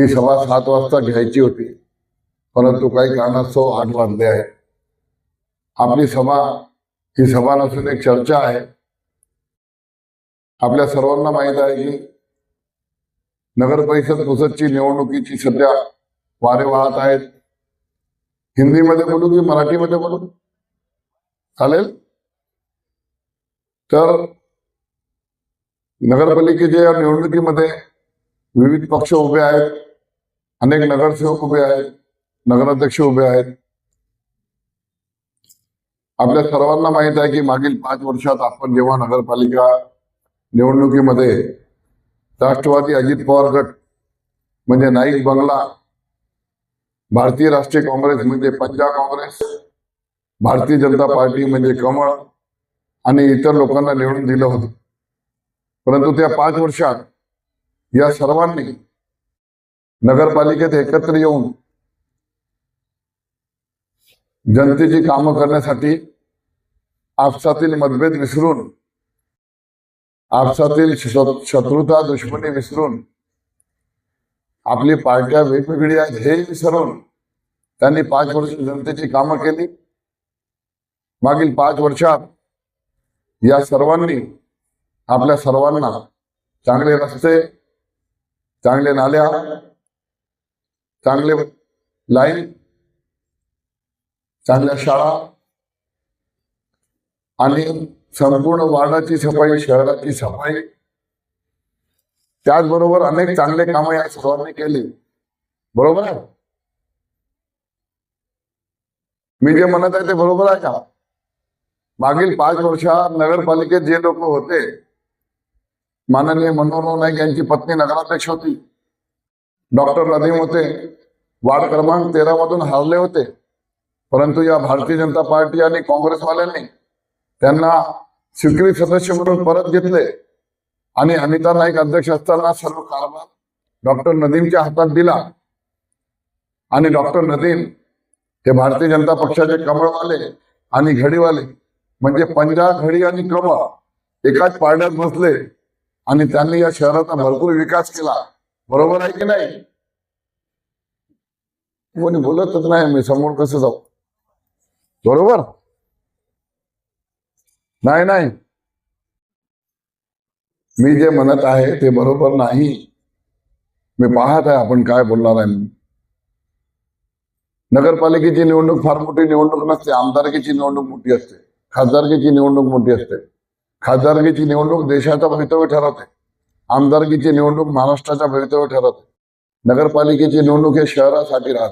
ही सभा सात वाजता घ्यायची होती. परंतु काही कारणास्तव आठ वाजले आहे आपली सभा ही सभा नसून एक चर्चा आहे. आपल्या सर्वांना माहीत आहे की नगर परिषद पुसदची निवडणुकीची सध्या वारे वाहत आहेत. हिंदीमध्ये बोलू की मराठीमध्ये बोलू? चालेल? तर नगरपालिकेच्या निवडणुकीमध्ये विविध पक्ष उभे आहेत. अनेक नगरसेवक उभे आहेत नगराध्यक्ष उभे आहेत. आपल्या सर्वांना माहीत आहे की मागील पाच वर्षात आपण जेव्हा नगरपालिका निवडणुकीमध्ये राष्ट्रवादी अजित पवार गट म्हणजे नाईक बंगला भारतीय राष्ट्रीय काँग्रेस म्हणजे पंजाब काँग्रेस भारतीय जनता पार्टी म्हणजे कमळ आणि इतर लोकांना निवडून दिलं होतं. परंतु त्या पाच वर्षात या सर्वांनी नगरपालिकेत एकत्र येऊन जनतेची कामं करण्यासाठी आपसातील मतभेद विसरून आपसातील शत्रुता दुश्मनी विसरून आपली पार्ट्या वेगवेगळी आहेत हे विसरून त्यांनी पाच वर्ष जनतेची कामं केली. मागील पाच वर्षात या सर्वांनी आपल्या सर्वांना चांगले रस्ते चांगले नाल्या चांगले लाईन चांगल्या शाळा आणि संपूर्ण वार्डाची सफाई शहराची सफाई. त्याचबरोबर अनेक चांगले कामं या सर्वांनी केली. बरोबर आहे? मी जे म्हणत आहे ते बरोबर आहे का? मागील पाच वर्षात नगरपालिकेत जे लोक होते माननीय मनोहर नाईक यांची पत्नी नगराध्यक्ष होती. डॉक्टर नदीम होते. वार्ड क्रमांक तेरा मधून हारले होते. परंतु या भारतीय जनता पार्टी आणि काँग्रेसवाल्यांनी त्यांना स्वीकृत सदस्य म्हणून परत घेतले. आणि अनिता नाईक अध्यक्ष असताना सर्व कारभार डॉक्टर नदीमच्या हातात दिला. आणि डॉक्टर नदीम हे भारतीय जनता पक्षाचे कमळवाले आणि घडीवाले म्हणजे पंजा घडी आणि कमळ एकाच पारड्यात बसले. आणि त्यांनी या शहराचा भरपूर विकास केला. बरोबर आहे की नाही? कोणी बोलतच नाही मी समोर कसं जाऊ? बरोबर? नाही नाही. मी जे म्हणत आहे ते बरोबर नाही. मी पाहत आहे आपण काय बोलणार आहे. नगरपालिकेची निवडणूक फार मोठी निवडणूक नसते आमदारकीची निवडणूक मोठी असते खासदारकीची निवडणूक मोठी असते. खासदारकीची निवडणूक देशाचा भवितव्य ठरवते. आमदारकीची निवडणूक महाराष्ट्राचा भवितव्य ठरवते. नगरपालिकेची निवडणूक हे शहरासाठी राहत.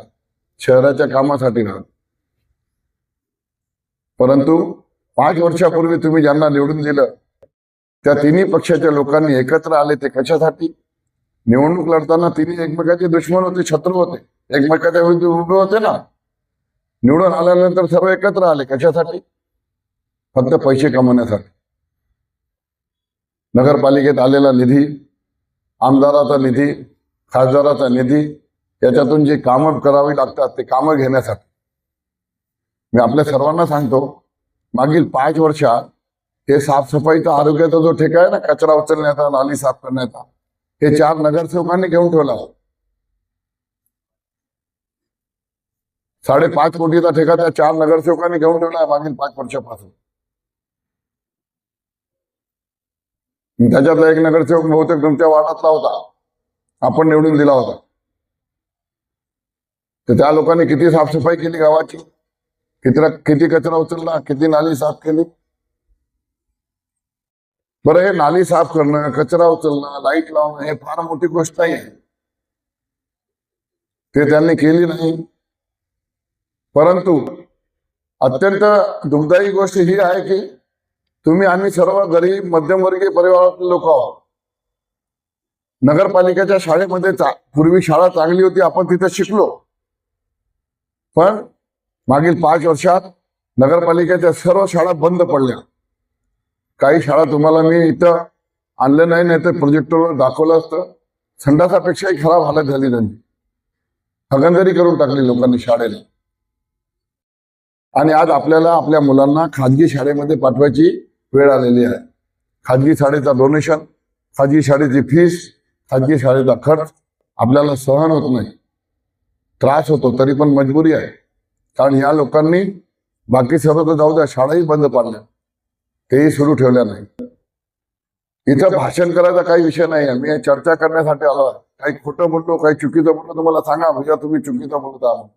शहराच्या कामासाठी राहत. परंतु पाच वर्षापूर्वी तुम्ही ज्यांना निवडून दिलं त्या तिन्ही पक्षाच्या लोकांनी एकत्र आले ते कशासाठी? निवडणूक लढताना तिन्ही एकमेकाचे दुश्मन होते शत्रू होते. एकमेकाच्या विरुद्ध उभे होते ना? निवडून आल्यानंतर सर्व एकत्र आले कशासाठी? फक्त पैसे कमवण्यासाठी. नगरपालिकेत आलेला निधी आमदाराचा निधी खासदाराचा निधी याच्यातून जे कामं करावी लागतात ते कामं घेण्यासाठी. मी आपल्या सर्वांना सांगतो मागील पाच वर्षात हे साफसफाईचा आरोग्याचा जो ठेका आहे ना कचरा उचलण्याचा नाली साफ करण्याचा हे चार नगरसेवकांनी घेऊन ठेवला साडेपाच कोटीचा ठेका त्या चार नगरसेवकांनी घेऊन ठेवला आहे मागील पाच वर्षापासून. त्याच्यातला एक नगरसेवक बहुतेक तुमच्या वार्डातला होता. आपण निवडून दिला होता. तर त्या लोकांनी किती साफसफाई केली गावाची? किती किती कचरा उचलला? किती नाली साफ केली? बरं हे नाली साफ करणं कचरा उचलणं लाइट लावणं हे फार मोठी गोष्ट आहे. ते त्यांनी केली नाही. परंतु अत्यंत दुःखदायी गोष्ट ही आहे की तुम्ही आम्ही सर्व गरीब मध्यमवर्गीय परिवारातले लोक आहोत. नगरपालिकेच्या शाळेमध्ये पूर्वी शाळा चांगली होती आपण तिथे शिकलो. पण मागील पाच वर्षात नगरपालिकेच्या सर्व शाळा बंद पडल्या. काही शाळा तुम्हाला मी इथं आणलं नाही नाही तर प्रोजेक्टरवर दाखवलं असतं. संडासापेक्षाही खराब हालत झाली त्यांची. हगंदरी करून टाकली लोकांनी शाळेला. आणि आज आपल्याला आपल्या मुलांना खाजगी शाळेमध्ये पाठवायची वेळ आलेली आहे. खाजगी शाळेचा डोनेशन खाजगी शाळेची फीस खाजगी शाळेचा खर्च आपल्याला सहन होत नाही. त्रास होतो तरी पण मजबुरी आहे. कारण या लोकांनी बाकी सर्व तर जाऊ द्या शाळाही बंद पाडल्या. तेही सुरू ठेवल्या नाही. इथं भाषण करायचा काही विषय नाही आहे. मी चर्चा करण्यासाठी आलो आहे. काही खोटं बोललो काही चुकीचं बोललो तुम्हाला सांगा म्हणजे तुम्ही चुकीचं बोलत आहात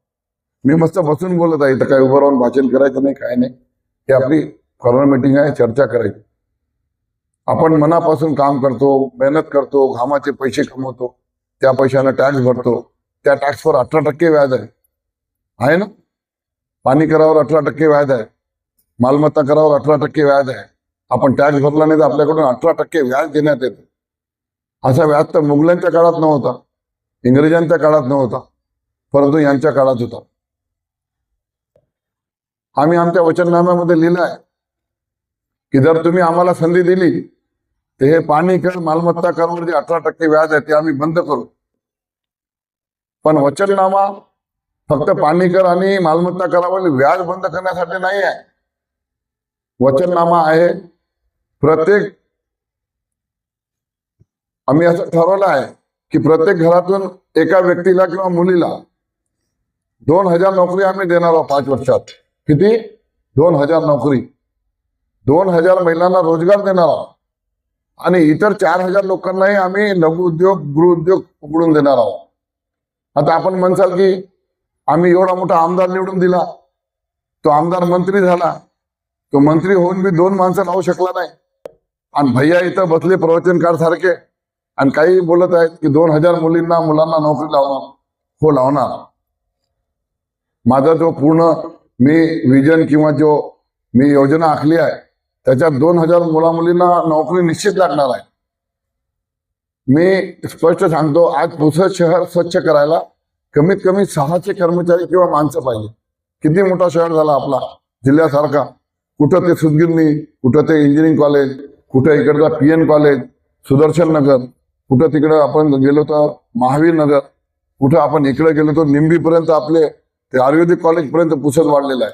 मी मस्त बसून बोलत आहे इथं काही उभं राहून भाषण करायचं नाही काय नाही. हे आपली कॉर्नर मीटिंग आहे चर्चा करायची. आपण मनापासून काम करतो मेहनत करतो घामाचे पैसे कमवतो त्या पैशानं टॅक्स भरतो. त्या टॅक्सवर अठरा टक्के व्याज आहे. आहे ना? पाणी करावर अठरा टक्के व्याज आहे. मालमत्ता करावर अठरा टक्के व्याज आहे. आपण टॅक्स भरला नाही तर आपल्याकडून अठरा टक्के व्याज देण्यात येतं. असा व्याज तर मुघलांच्या काळात नव्हता. इंग्रजांच्या काळात नव्हता. परंतु यांच्या काळात होता. आम्ही आमच्या वचननाम्यामध्ये लिहिलं आहे. की जर तुम्ही आम्हाला संधी दिली तर हे पाणी कर मालमत्ता करवर जे अठरा टक्के व्याज आहे ते आम्ही बंद करू. पण वचननामा फक्त पाणी कर आणि मालमत्ता करावर व्याज बंद करण्यासाठी नाही आहे. वचननामा आहे. प्रत्येक आम्ही असं ठरवलं आहे की प्रत्येक घरातून एका व्यक्तीला किंवा मुलीला दोन हजार नोकरी आम्ही देणार आहोत पाच वर्षात. किती? दोन हजार नोकरी. दोन हजार महिलांना रोजगार देणार आहोत आणि इतर चार हजार लोकांनाही आम्ही लघु उद्योग उघडून देणार आहोत. आता आपण म्हणसाल की आम्ही एवढा मोठा आमदार निवडून दिला. तो आमदार मंत्री झाला. तो मंत्री होऊन बी दोन माणसं लावू शकला नाही. आणि भैया इथं बसले प्रवचनकार सारखे आणि काही बोलत आहेत की दोन हजार मुलींना मुलांना नोकरी लावणार. हो लावणार. माझा जो पूर्ण मी विजन किंवा जो मी योजना आखली आहे त्याच्यात दोन हजार मुला मुलींना नोकरी निश्चित लागणार आहे. मी स्पष्ट सांगतो आज पुसद शहर स्वच्छ करायला कमीत कमी सहाशे कर्मचारी किंवा माणसं पाहिजे. किती मोठा शहर झाला आपला जिल्ह्यासारखा. कुठं ते सुदगिरणी कुठं ते इंजिनिअरिंग कॉलेज कुठं इकडचा P N college Sudarshan Nagar कुठं तिकडं आपण गेलो तर महावीर नगर कुठं आपण इकडे गेलो तर निंबीपर्यंत आपले ते आयुर्वेदिक कॉलेजपर्यंत पुसत पुसद वाढलेलं आहे.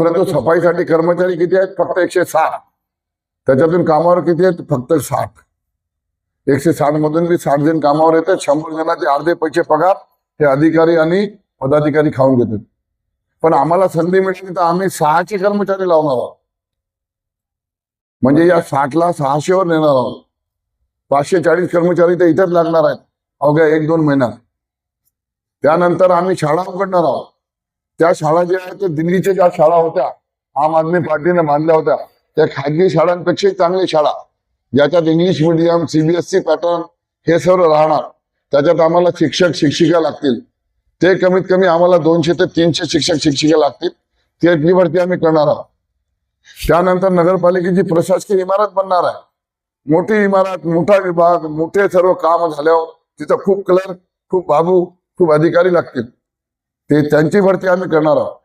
परंतु सफाईसाठी कर्मचारी किती आहेत? फक्त एकशे साठ त्याच्यातून कामावर किती आहेत? फक्त साठ एकशे साठ मधून बी साठ जण कामावर येतात. शंभर जणांचे अर्धे पैसे पगार. हे अधिकारी आणि पदाधिकारी खाऊन घेतात. पण आम्हाला संधी मिळाली तर आम्ही सहाशे कर्मचारी लावणार आहोत. म्हणजे या साठला सहाशेवर नेणार आहोत. पाचशे चाळीस कर्मचारी तर इथेच लागणार आहेत. अवघ्या एक दोन महिन्यात. त्यानंतर आम्ही शाळा उघडणार आहोत. त्या शाळा ज्या आहेत ते दिल्लीच्या ज्या शाळा होत्या आम आदमी पार्टीने बांधल्या होत्या त्या खाजगी शाळांपेक्षा चांगली शाळा. ज्याच्यात इंग्लिश मिडियम सीबीएसई पॅटर्न हे सर्व राहणार. त्याच्यात आम्हाला शिक्षक शिक्षिका लागतील. ते कमीत कमी आम्हाला दोनशे ते तीनशे शिक्षक शिक्षिका लागतील. त्याची भरती आम्ही करणार आहोत. त्यानंतर नगरपालिकेची प्रशासकीय इमारत बनणार आहे. मोठी इमारत मोठा विभाग मोठे सर्व काम झाल्यावर तिथं खूप कलर खूप बाबू खूप अधिकारी लागतील. ते त्यांची भरती आम्ही करणार आहोत.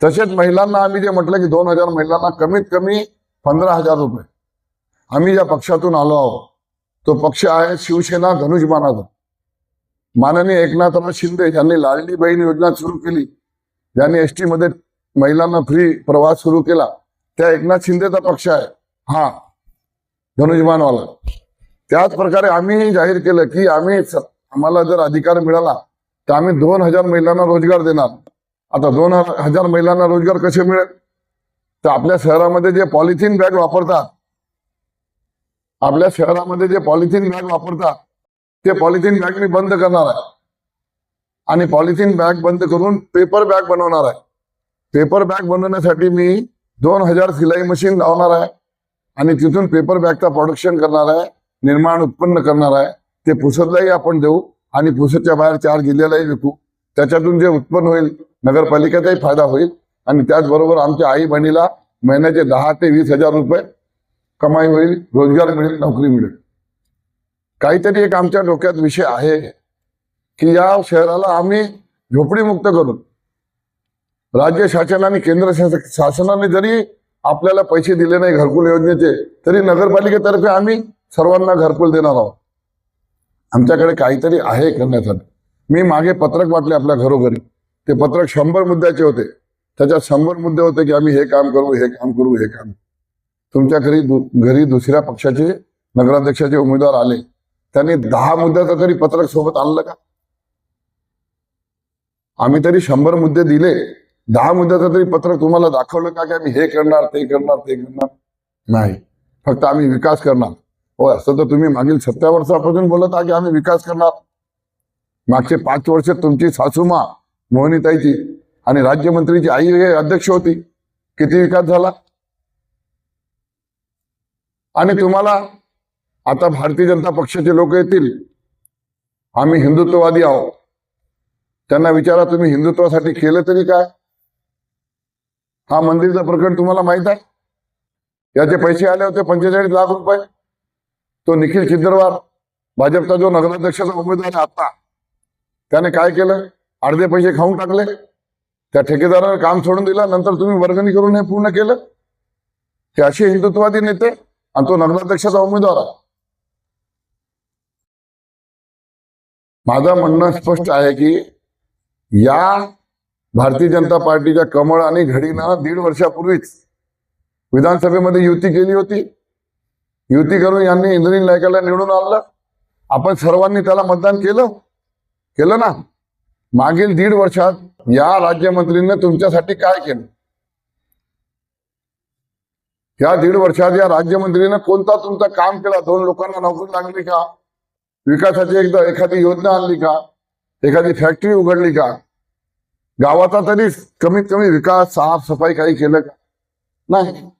तसेच महिलांना आम्ही जे म्हटलं की दोन हजार महिलांना कमीत कमी पंधरा हजार रुपये. आम्ही ज्या पक्षातून आलो आहोत तो पक्ष आहे शिवसेना धनुष्यमानाचा माननीय एकनाथराव शिंदे यांनी लाडली बहीण योजना सुरू केली. ज्यांनी एसमध्ये महिलांना फ्री प्रवास सुरू केला. त्या एकनाथ शिंदेचा पक्ष आहे. हा धनुष्यमानवाला त्याच प्रकारे आम्ही जाहीर केलं की आम्ही आम्हाला जर अधिकार मिळाला तर आम्ही दोन हजार महिलांना रोजगार देणार. आता दोन हजार महिलांना रोजगार कसे मिळेल? तर आपल्या शहरामध्ये जे पॉलिथिन बॅग वापरतात आपल्या शहरामध्ये जे पॉलिथिन बॅग वापरतात ते पॉलिथिन बॅग मी बंद करणार आहे. आणि पॉलिथिन बॅग बंद करून पेपर बॅग बनवणार आहे. पेपर बॅग बनवण्यासाठी मी दोन हजार सिलाई मशीन लावणार आहे. आणि तिथून पेपर बॅगचा प्रोडक्शन करणार आहे निर्माण उत्पन्न करणार आहे. ते पुसदलाही आपण देऊ. आणि पुसदच्या बाहेर चार जिल्ह्यालाही विकू. त्याच्यातून जे उत्पन्न होईल नगरपालिकेचाही फायदा होईल. आणि त्याचबरोबर आमच्या आई बहिणीला महिन्याचे दहा ते वीस हजार रुपये कमाई होईल रोजगार मिळेल नोकरी मिळेल. काहीतरी एक आमच्या डोक्यात विषय आहे की या शहराला आम्ही झोपडीमुक्त करू राज्य शासन आणि केंद्र शासनाने जरी आपल्याला पैसे दिले नाही घरकुल योजनेचे तरी नगरपालिकेतर्फे आम्ही सर्वांना घरकुल देणार आहोत. आमच्याकडे काहीतरी आहे करण्यासाठी. मी मागे पत्रक वाटले आपल्या घरोघरी. ते पत्रक शंभर मुद्द्याचे होते. त्याच्यात शंभर मुद्दे होते की आम्ही हे काम करू हे काम करू हे काम. तुमच्या घरी दु- घरी दुसऱ्या पक्षाचे नगराध्यक्षाचे उमेदवार आले. त्यांनी दहा मुद्द्याचं तरी पत्रक सोबत आणलं का? आम्ही तरी शंभर मुद्दे दिले. दहा मुद्द्याचं तरी पत्रक तुम्हाला दाखवलं का की आम्ही हे करणार ते करणार ते करणार? नाही. फक्त आम्ही विकास करणार. हो असं तर तुम्ही मागील सत्तर वर्षापासून बोलत आहात की आम्ही विकास करणार. मागचे पाच वर्ष तुमची सासूमा मोहनीताईची आणि राज्यमंत्रीची आई हे अध्यक्ष होती. किती विकास झाला? आणि तुम्हाला आता भारतीय जनता पक्षाचे लोक येतील. आम्ही हिंदुत्ववादी आहोत. त्यांना विचारा तुम्ही हिंदुत्वासाठी केलं तरी काय? हा मंदिरचा प्रकरण तुम्हाला माहीत आहे? याचे पैसे आले होते पंचेचाळीस लाख रुपये. तो निखिल छिंदरवार भाजपचा जो नगराध्यक्षाचा उमेदवार आहे आता त्याने काय केलं? अर्धे पैसे खाऊन टाकले. त्या ठेकेदाराने काम सोडून दिलं नंतर तुम्ही वर्गणी करून हे पूर्ण केलं. हे असे हिंदुत्ववादी नेते आणि तो नगराध्यक्षाचा उमेदवार आहे. माझं म्हणणं स्पष्ट आहे की या भारतीय जनता पार्टीच्या कमळ आणि घडीनं दीड वर्षापूर्वीच विधानसभेमध्ये युती केली होती. युती करून यांनी इंद्रिन नायकाला निवडून आणलं. आपण सर्वांनी त्याला मतदान केलं. केलं ना? मागील दीड वर्षात या राज्यमंत्रीनं तुमच्यासाठी काय केलं? या दीड वर्षात या राज्यमंत्रीनं कोणता तुमचं काम केला? दोन लोकांना नोकरी लागली का? विकासाची एकदा एखादी योजना आणली का? एखादी फॅक्टरी उघडली का? गावाचा तरी कमीत कमी विकास साफसफाई काही केलं का? नाही.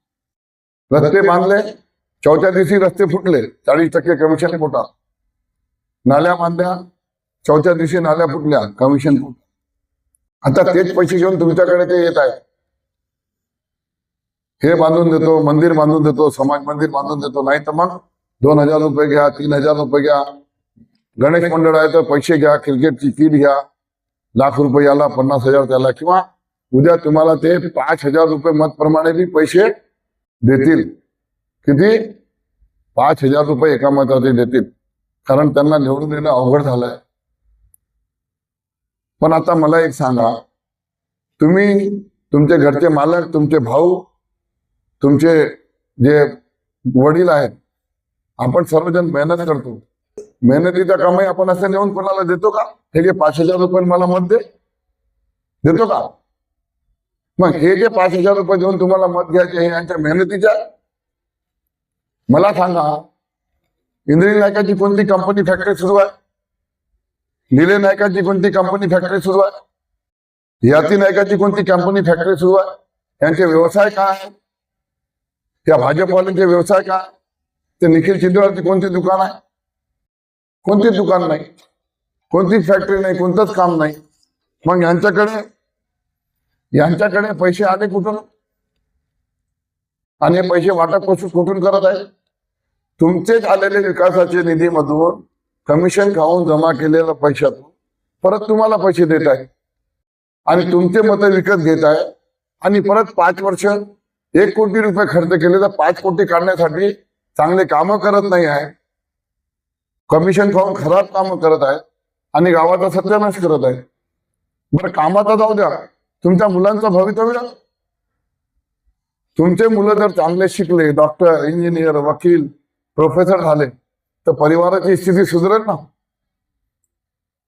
रस्ते बांधले. चौथ्या दिवशी रस्ते फुटले चाळीस टक्के कमिशन फुटा. नाल्या बांधल्या चौथ्या दिवशी नाल्या फुटल्या कमिशन फुट आता तेच पैसे घेऊन तुमच्याकडे ते येत आहे हे बांधून देतो मंदिर बांधून देतो समाज मंदिर बांधून देतो नाही तर मग दोन हजार रुपये घ्या तीन हजार रुपये घ्या. गणेश मंडळ आहे तर पैसे घ्या क्रिकेटची किट घ्या. लाख रुपये याला पन्नास हजार त्याला किंवा उद्या तुम्हाला ते पाच हजार रुपये मतप्रमाणे बी पैसे देतील. किती? पाच हजार रुपये एका मताचे देतील. कारण त्यांना निवडून देणं अवघड झालंय. पण आता मला एक सांगा. तुम्ही तुमचे घरचे मालक तुमचे भाऊ तुमचे जे वडील आहेत आपण सर्वजण मेहनत करतो. मेहनतीचा कमाई आपण असं नेऊन कोणाला देतो का? हे जे पाच हजार रुपये मला मत दे. देतो का? मग हे जे पाच हजार रुपये देऊन तुम्हाला मत घ्यायचे हे यांच्या मेहनतीच्या आहे? मला सांगा इंद्रिय नायकाची कोणती कंपनी फॅक्टरी सुरू आहे? निले नायकाची कोणती कंपनी फॅक्टरी सुरू आहे? याती नायकाची कोणती कंपनी फॅक्टरी सुरू आहे? यांचे व्यवसाय काय आहे या भाजपवाल्यांचे व्यवसाय काय ते निखिल चिंदवारची कोणती दुकान आहे? कोणतीच दुकान नाही? कोणतीच फॅक्टरी नाही? कोणतंच काम नाही? मग यांच्याकडे यांच्याकडे पैसे आले कुठून? आणि पैसे वाटप कुठून कुठून करत आहे तुमचेच आलेले विकासाचे निधीमधून कमिशन खाऊन जमा केलेल्या पैशातून परत तुम्हाला पैसे देत आहे. आणि तुमचे मतं विकत घेत आहे. आणि परत पाच वर्ष एक कोटी रुपये खर्च केले तर पाच कोटी काढण्यासाठी चांगले कामं करत नाही आहे. कमिशन खाऊन खराब कामं करत आहे. आणि गावाचा सत्यानाश करत आहे. बरं कामाचा जाऊ द्या. तुमच्या मुलांचं भवितव्य? तुमचे मुलं जर चांगले शिकले डॉक्टर इंजिनियर वकील प्रोफेसर झाले तर परिवाराची स्थिती सुधरेल ना?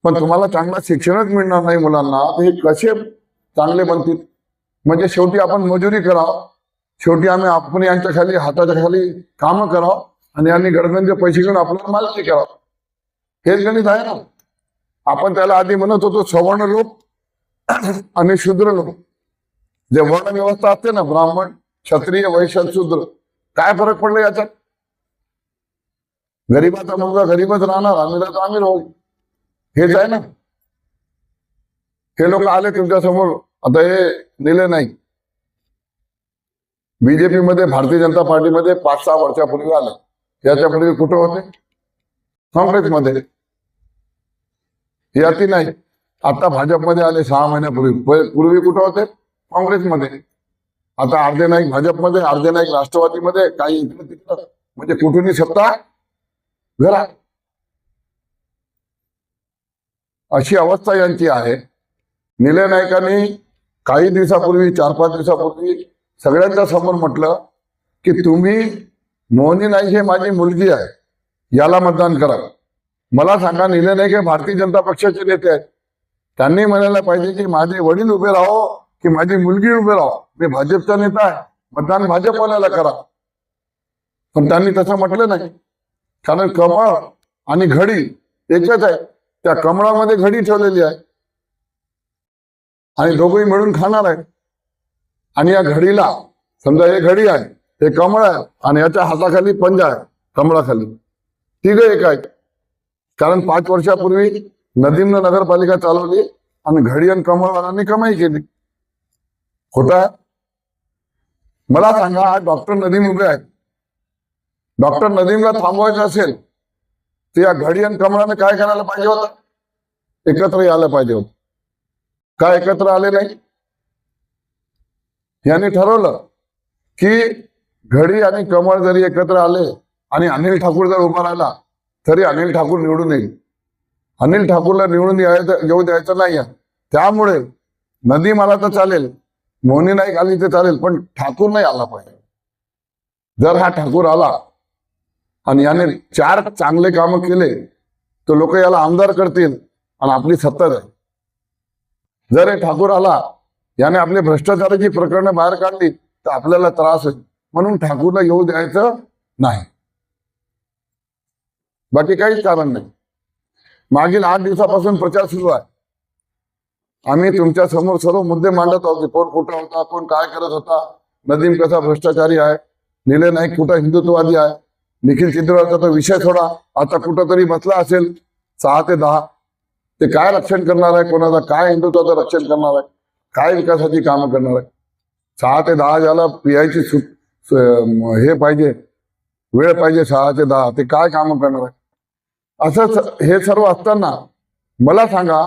पण तुम्हाला चांगलं शिक्षणच मिळणार नाही मुलांना. तर हे कसे चांगले बनतील? म्हणजे शेवटी आपण मजुरी करावं. शेवटी आम्ही आपण यांच्या खाली हाताच्या खाली कामं करावं आणि यांनी गडगंजे पैसे घेऊन आपल्याला मालकी करावं. हेच गणित आहे ना? आपण त्याला आधी म्हणत होतो सवर्ण लोक आणि शूद्र लोक. जे वर्ण व्यवस्था असते ना ब्राह्मण क्षत्रिय वैश्य शूद्र काय फरक पडला याच्यात? गरीबाचा मुलगा गरीबच राहणार आम्ही आम्ही राहू. हेच आहे ना हे लोक आले तुमच्यासमोर आता हे नेले नाही. बीजेपी मध्ये भारतीय जनता पार्टीमध्ये पाच सहा वर्षापूर्वी आलं. याच्यापूर्वी कुठं होते? काँग्रेसमध्ये. याती नाही. आता भाजपमध्ये आले सहा महिन्यापूर्वी. पूर्वी कुठं होते? काँग्रेसमध्ये. आता अर्धे नाईक भाजपमध्ये अर्धे नाईक राष्ट्रवादीमध्ये काही इकडं तिकडं. म्हणजे कुठूनही सत्ता घरा अशी अवस्था यांची आहे. निलय नायकांनी काही दिवसापूर्वी चार पाच दिवसापूर्वी सगळ्यांच्या समोर म्हटलं की तुम्ही मोहनी नाईक हे माझी मुलगी आहे. याला मतदान करा. मला सांगा निलय नाईक हे भारतीय जनता पक्षाचे नेते आहेत. त्यांनी म्हणायला पाहिजे की माझे वडील उभे राहो की माझी मुलगी उभे राहो. मी भाजपचा नेता आहे. मतदान भाजपवाल्याला करा. पण त्यांनी तसं म्हटलं नाही. कारण कमळ आणि घडी एकच आहे. त्या कमळामध्ये घडी ठेवलेली आहे. आणि दोघंही मिळून खाणार आहे. आणि या घडीला समजा हे घडी आहे हे कमळ आहे आणि याच्या हाताखाली पंजा आहे कमळाखाली. तिघ एक आहेत. कारण पाच वर्षापूर्वी नदीमनं नगरपालिका चालवली आणि घडी आणि कमळवाल्यांनी कमाई केली. होत मला सांगा आज डॉक्टर नदीम उभे आहेत. डॉक्टर नदीमला थांबवायचं असेल तर या घडी आणि कमळाने काय करायला पाहिजे होतं? एकत्र यायला पाहिजे होत. काय एकत्र आले नाही? यांनी ठरवलं की घडी आणि कमळ जरी एकत्र आले आणि अनिल ठाकूर जर उभा राहिला तरी अनिल ठाकूर निवडून येईल. अनिल ठाकूरला निवडून यायचं येऊ द्यायचं नाही त्यामुळे नदी मला तर चालेल मोहनी नाईक आली तर चालेल पण ठाकूर नाही आला पाहिजे. जर हा ठाकूर आला आणि याने चार चांगले कामं केले तर लोक याला आमदार करतील आणि आपली सत्ता जाईल जर हे ठाकूर आला याने आपली भ्रष्टाचाराची प्रकरणं बाहेर काढली तर आपल्याला त्रास होईल. म्हणून ठाकूरला येऊ द्यायचं नाही. बाकी काहीच कारण नाही. मागील आठ दिवसापासून प्रचार सुरू आहे. आम्ही तुमच्यासमोर सर्व मुद्दे मांडत आहोत की कोण कुठं होता कोण काय करत होता. नदीम कसा भ्रष्टाचारी आहे निले नाईक कुठं हिंदुत्ववादी आहे. निखिल चित्रवाचा तो विषय थोडा आता कुठंतरी बसला असेल सहा ते दहा. ते काय रक्षण करणार आहे? कोणाचा काय हिंदुत्वाचं रक्षण करणार आहे? काय विकासाची कामं करणार आहे? सहा ते दहा ज्याला पियायची सुट हे पाहिजे वेळ पाहिजे सहा ते दहा ते काय कामं करणार आहे? असं हे सर्व असताना मला सांगा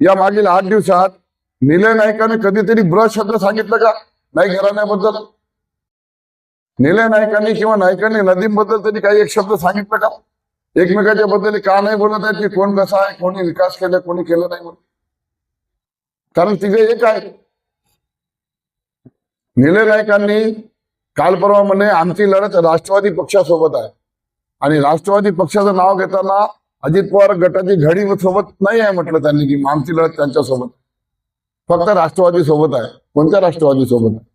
या मागील आठ दिवसात निलय नायकाने कधीतरी ब्रश शब्द सांगितलं का? नाही घराण्याबद्दल. निलय नायकांनी किंवा नायकांनी नदींबद्दल तरी काही एक शब्द सांगितलं का? एकमेकाच्या बद्दल का नाही बोलत आहेत? की कोण कसा आहे? कोणी विकास केला कोणी केलं नाही म्हणून? कारण तिथे एक आहे निलय नायकांनी काल परवा म्हणे आमची लढत राष्ट्रवादी पक्षासोबत आहे. आणि राष्ट्रवादी पक्षाचं नाव घेताना अजित पवार गटाची घडी सोबत नाही आहे म्हटलं त्यांनी की आमची लढत त्यांच्यासोबत. फक्त राष्ट्रवादी सोबत आहे. कोणत्या राष्ट्रवादी सोबत आहे?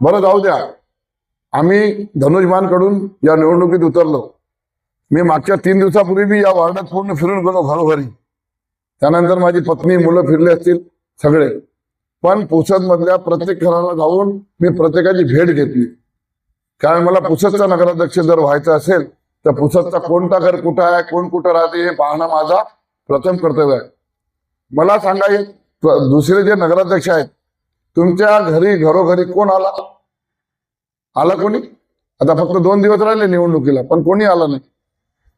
बरं जाऊ द्या. आम्ही धनुष्यबाणकडून या निवडणुकीत उतरलो. मी मागच्या तीन दिवसापूर्वी मी या वार्डात पूर्ण फिरून गेलो घरोघरी. त्यानंतर माझी पत्नी मुलं फिरले असतील सगळे. पण पुसद मधल्या प्रत्येक घराला जाऊन मी प्रत्येकाची भेट घेतली. कारण मला पुसदचा नगराध्यक्ष जर व्हायचं असेल तर पुसदचा कोणता घर कुठं आहे कोण कुठं राहते हे पाहणं माझा प्रथम कर्तव्य आहे. मला सांगा हे दुसरे जे नगराध्यक्ष आहेत तुमच्या घरी घरोघरी कोण आला? आला कोणी? आता फक्त दोन दिवस राहिले निवडणुकीला पण कोणी आला नाही.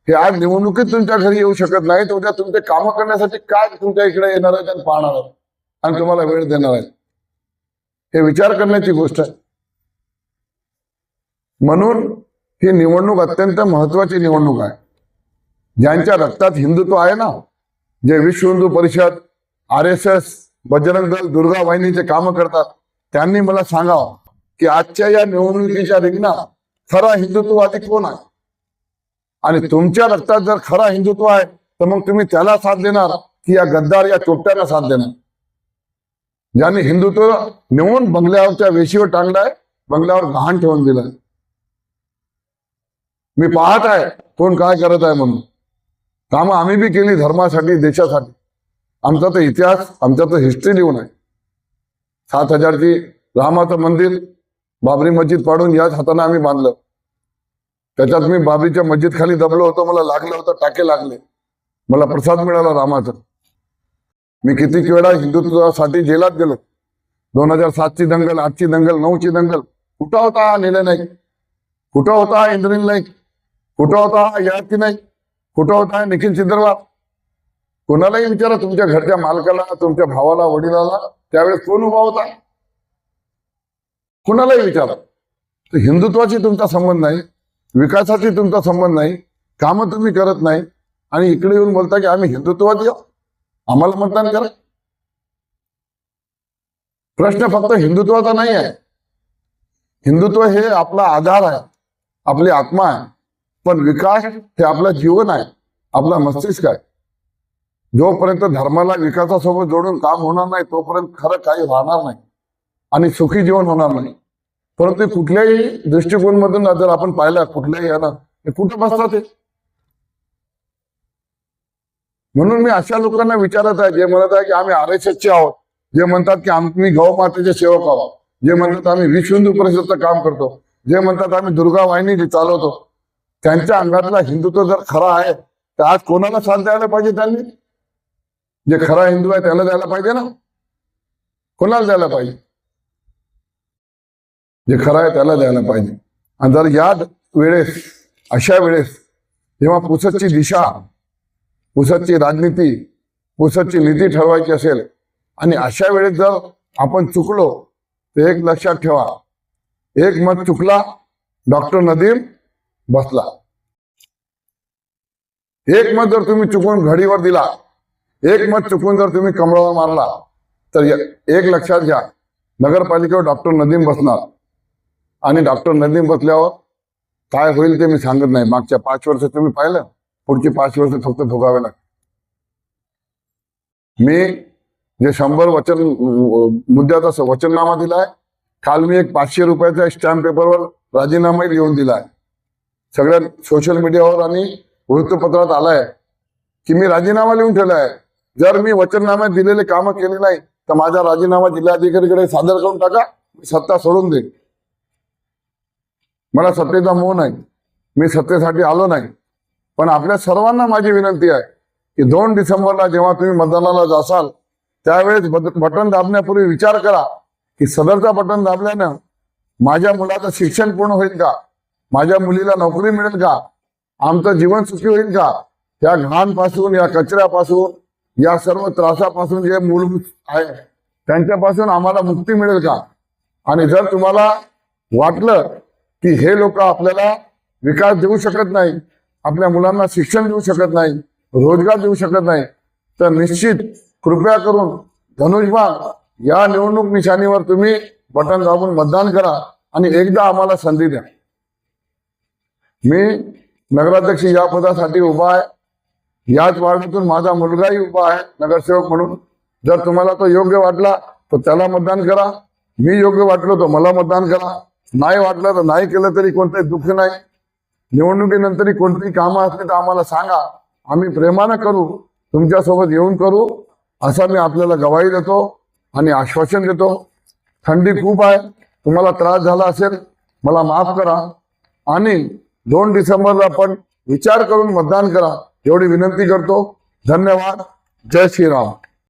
हे आज निवडणुकीत तुमच्या घरी येऊ शकत नाही तर उद्या तुमचे कामं करण्यासाठी काय तुमच्या इकडे येणार आहेत आणि पाहणार आहेत? आणि तुम्हाला वेळ देणार आहेत. हे विचार करण्याची गोष्ट आहे. म्हणून ही निवडणूक अत्यंत महत्वाची निवडणूक आहे. ज्यांच्या रक्तात हिंदुत्व आहे ना जे विश्व Hindu Parishad R S S Bajrang Dal Durga वाहिनीचे कामं करतात त्यांनी मला सांगावं. की आजच्या या निवडणुकीच्या रिंगणात खरा हिंदुत्ववादी कोण आहे? आणि तुमच्या रक्तात जर खरा हिंदुत्व आहे तर मग तुम्ही त्याला साथ देणार की या गद्दार या चोपट्याला साथ देणार? ज्यांनी हिंदुत्व नेऊन बंगल्यावरच्या वेशीवर टांगलाय बंगल्यावर गहाण ठेवून दिलाय. मी पाहत आहे कोण काय करत आहे म्हणून. कामं आम्ही बी केली धर्मासाठी देशासाठी. आमचा तर इतिहास आमचा तर हिस्ट्री लिहून आहे. सात हजारची रामाचं मंदिर बाबरी मस्जिद पाडून याच हाताने आम्ही बांधलं. त्याच्यात मी बाबरीच्या मस्जिद खाली दबलो होतो मला लागलं होतं टाके लागले. मला प्रसाद मिळाला रामाचा. मी किती वेळा हिंदुत्वासाठी जेलात गेलो. दोन हजार सातची दंगल आठची दंगल नऊची दंगल. कुठं होता हा निलय नाईक? कुठं होता हा इंद्रिल नाईक? कुठं होता हा याती नाईक? कुठं होता हा निखिल सिद्धरवार? कोणालाही विचारा तुमच्या घरच्या मालकाला तुमच्या भावाला वडिलाला त्यावेळेस कोण उभा होता? कुणालाही विचारा. तर हिंदुत्वाशी तुमचा संबंध नाही विकासाशी तुमचा संबंध नाही कामं तुम्ही करत नाही आणि इकडे येऊन बोलता की आम्ही हिंदुत्ववादी आहोत. आम्हाला मतदान करा. प्रश्न फक्त हिंदुत्वाचा नाही आहे. हिंदुत्व हे आपला आधार आहे आपली आत्मा आहे पण विकास हे आपलं जीवन आहे आपला मस्तिष्क आहे. जोपर्यंत धर्माला विकासासोबत जोडून काम होणार नाही तोपर्यंत खरं काही राहणार नाही. आणि सुखी जीवन होणार नाही. परंतु कुठल्याही दृष्टिकोनमधून जर आपण पाहिलं कुठल्याही याला हे कुठं बसतात ते म्हणून मी अशा लोकांना विचारत आहे जे म्हणत आहे की आम्ही आर एस एसचे आहोत जे म्हणतात की आम्ही गौ मातेचे सेवक आहोत जे म्हणतात आम्ही विश्व हिंदू परिषदचं काम करतो जे म्हणतात आम्ही दुर्गा वाहिनी जी चालवतो त्यांच्या अंगातला हिंदुत्व जर खरा आहे तर आज कोणाला साथ द्यायला पाहिजे त्यांनी? जे खरा हिंदू आहे त्याला द्यायला पाहिजे ना? कोणाला द्यायला पाहिजे? जे खरं आहे त्याला द्यायला पाहिजे. आणि जर या वेळेस अशा वेळेस जेव्हा पुसदची दिशा पुसदची राजनीती पुसदची नीती ठरवायची असेल आणि अशा वेळेस जर आपण चुकलो तर एक लक्षात ठेवा. एक मत चुकला डॉक्टर नदीम बसला. एक मत जर तुम्ही चुकून घडीवर दिला एक मत चुकून जर तुम्ही कमळावर मारला तर एक लक्षात घ्या. नगरपालिकेवर डॉक्टर नदीम बसणार. आणि डॉक्टर नदीम बसल्यावर काय होईल ते मी सांगत नाही. मागच्या पाच वर्ष तुम्ही पाहिलं पुढची पाच वर्ष फक्त भोगावे लागते मी जे शंभर वचन मुद्द्याचा वचननामा दिलाय काल मी एक पाचशे रुपयाचा स्टॅम्प पेपरवर राजीनामाही लिहून दिलाय. सगळ्या सोशल मीडियावर आणि वृत्तपत्रात आलाय की मी राजीनामा लिहून ठेवलाय. जर मी वचननाम्यात दिलेले कामं केले नाही तर माझा राजीनामा जिल्हाधिकारीकडे सादर करून टाका मी सत्ता सोडून देईन. मला सत्तेचा मोह नाही. मी सत्तेसाठी आलो नाही. पण आपल्या सर्वांना माझी विनंती आहे की दोन डिसेंबरला जेव्हा तुम्ही मतदानाला जासाल त्यावेळेस बट- बटन दाबण्यापूर्वी विचार करा की सदरचा बटन दाबल्यानं माझ्या मुलाचं शिक्षण पूर्ण होईल का? माझ्या मुलीला नोकरी मिळेल का? आमचं जीवन सुखी होईल का? या घाणपासून या कचऱ्यापासून या सर्व त्रासापासून जे मूलभूत आहे त्यांच्यापासून आम्हाला मुक्ती मिळेल का? आणि जर तुम्हाला वाटलं की हे लोक आपल्याला विकास देऊ शकत नाही आपल्या मुलांना शिक्षण देऊ शकत नाही रोजगार देऊ शकत नाही. तर निश्चित कृपया करून धनुष्यबाण या निवडणूक निशाणीवर तुम्ही बटन दाबून मतदान करा आणि एकदा आम्हाला संधी द्या. मी नगराध्यक्ष या पदासाठी उभा आहे. याच वार्डातून माझा मुलगाही उभा आहे नगरसेवक म्हणून. जर तुम्हाला तो योग्य वाटला तर त्याला मतदान करा. मी योग्य वाटलो तर मला मतदान करा. नाही वाटलं तर नाही केलं तरी कोणतंही दुःख नाही. निवडणुकीनंतर कोणतीही कामं असली तर आम्हाला सांगा. आम्ही प्रेमानं करू. तुमच्यासोबत येऊन करू. असा मी आपल्याला गवाही देतो आणि आश्वासन देतो. थंडी खूप आहे. तुम्हाला त्रास झाला असेल मला माफ करा. आणि दोन डिसेंबरला आपण विचार करून मतदान करा. एवढी विनंती करतो. धन्यवाद. जय श्रीराम.